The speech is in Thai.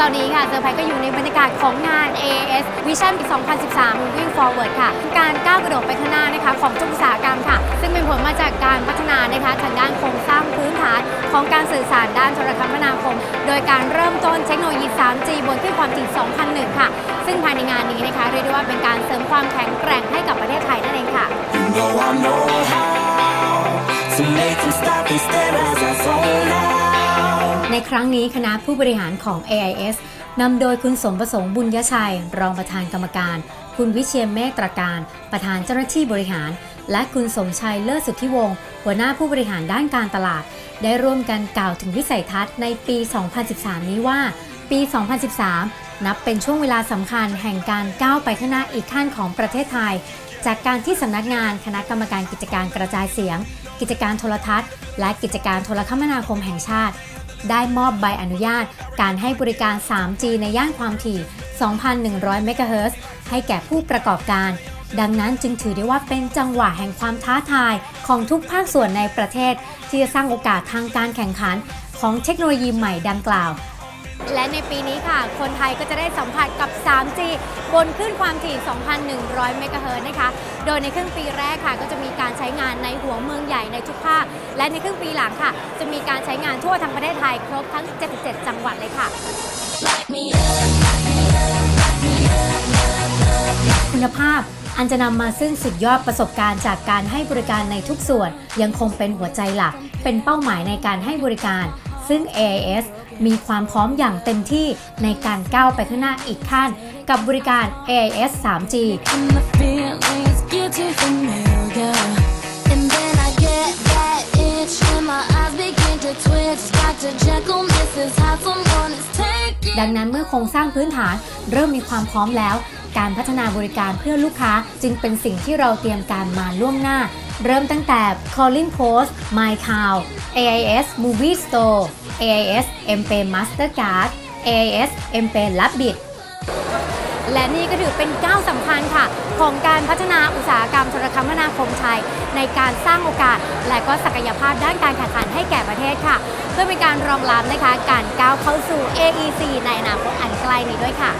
ตอนนี้ค่ะเซอร์ไพรส์ก็อยู่ในบรรยากาศของงาน AAS Vision ปี2013 Moving Forward ค่ะ การก้าวกระโดดไปข้างหน้านะคะของทุกอุตสาหกรรมค่ะ ซึ่งเป็นผลมาจากการพัฒนานะคะทางด้านโครงสร้างพื้นฐานของการสื่อสารด้านโทรคมนาคม โดยการเริ่มต้นเทคโนโลยี 3G บนคลื่นความถี่2001 ค่ะ ซึ่งภายในงานนี้นะคะเรียกได้ว่าเป็นการเสริมความแข็งแกร่งให้กับประเทศไทยนั่นเองค่ะ You know I know how to make them stop and stare as I zone out. ในครั้งนี้คณะผู้บริหารของ AIS นำโดยคุณสมประสงค์บุญยชัย รองประธานกรรมการ คุณวิเชียนเมฆตรการ ประธานเจ้าหน้าที่บริหาร และคุณสมชัยเลิศสุทธิวงศ์หัวหน้าผู้บริหารด้านการตลาด ได้ร่วมกันกล่าวถึงวิสัยทัศน์ในปี 2013 นี้ว่า ปี 2013 นับเป็นช่วงเวลาสำคัญแห่งการก้าวไปข้างหน้าอีกขั้นของประเทศไทย จากการที่สำนักงานคณะกรรมการกิจการกระจายเสียง กิจการโทรทัศน์ และกิจการโทรคมนาคมแห่งชาติ ได้มอบใบอนุญาต การให้บริการ 3G ในย่านความถี่ 2,100 เมกะเฮิรตซ์ให้แก่ผู้ประกอบการ ดังนั้นจึงถือได้ว่าเป็นจังหวะแห่งความท้าทายของทุกภาคส่วนในประเทศ ที่จะสร้างโอกาสทางการแข่งขันของเทคโนโลยีใหม่ดังกล่าว และในปีนี้ค่ะ คนไทยก็จะได้สัมผัสกับ 3G บนคลื่นความถี่ 2,100 เมกะเฮิรตซ์นะคะ โดยในครึ่งปีแรกค่ะ ก็จะมีการใช้งานในหัวเมืองใหญ่ในทุกภาค และในครึ่งปีหลังค่ะ จะมีการใช้งานทั่วทั้งประเทศไทยครบทั้ง 77 จังหวัดเลยค่ะ คุณภาพอันจะนำมาซึ่งสุดยอดประสบการณ์จากการให้บริการในทุกส่วน ยังคงเป็นหัวใจหลัก เป็นเป้าหมายในการให้บริการ ซึ่ง AIS มีความพร้อมอย่างเต็มที่ในการก้าวไปข้างหน้าอีกขั้น กับบริการ AIS 3G And the feelings get too familiar. And then I get that itch, and my eyes begin to twitch. Dr. Jekyll, Mrs. Hyde, someone is taking. ดังนั้นเมื่อโครงสร้างพื้นฐานเริ่มมีความพร้อมแล้ว การพัฒนาบริการเพื่อลูกค้าจึงเป็นสิ่งที่เราเตรียมการมาล่วงหน้า เริ่มตั้งแต่ Calling Post My Cloud AIS Movie Store AIS m p a y Mastercard AIS m p a y Rabbit และนี่ก็ถือเป็นก้าวสำคัญค่ะ ของการพัฒนาอุตสาหกรรมโทรคมนาคมไทย ในการสร้างโอกาส และก็ศักยภาพด้านการแข่งขันให้แก่ประเทศค่ะ เพื่อเป็นการรองรับนะคะการก้าวเข้าสู่ AEC ในอนาคตอันใกล้นี้ด้วยค่ะ